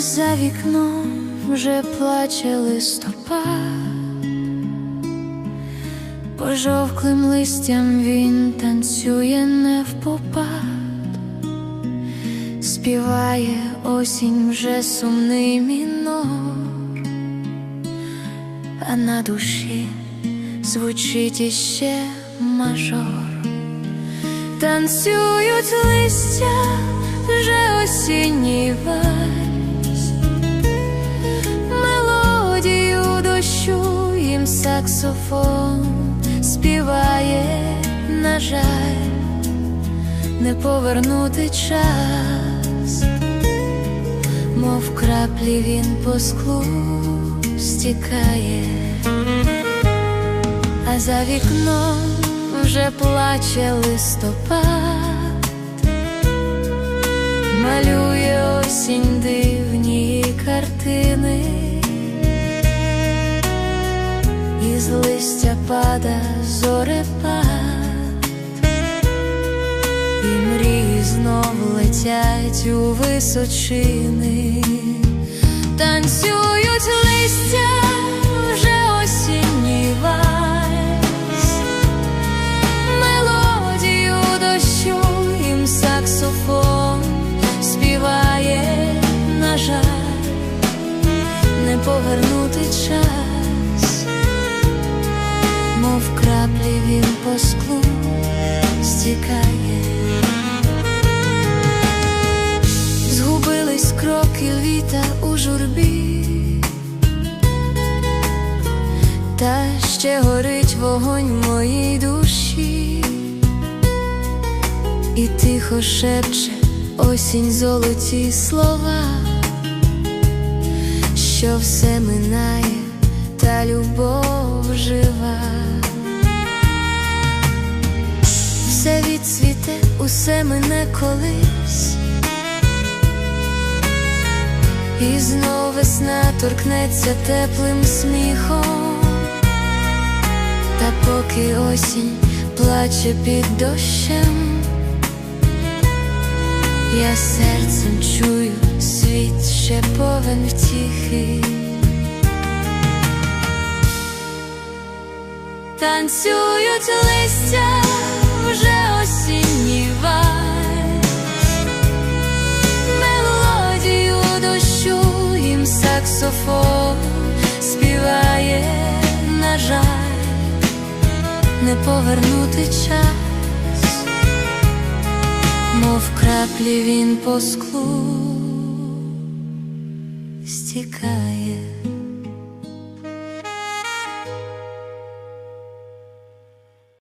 за вікном вже плаче листопад, пожовклим листям він танцює не впопад, співає осінь вже сумний мінор, а на душі звучить іще мажор. Танцюють листя вже осінній вальс саксофон співає, на жаль, не повернути час, мов краплі він по склу стікає а за вікном вже плаче листопад, листя пада зорепад, і мрії знов летять у височини, танцюють листя стікає. Згубились кроки літа у журбі, та ще горить вогонь в моїй душі, і тихо шепче осінь золоті слова, що все минає, та любов жива. Відцвіте, усе мине колись. І знов весна торкнеться теплим сміхом, та поки осінь плаче під дощем, я серцем чую світ ще повен втіхи. Танцюють листя не повернути час, мов краплі він по склу стікає.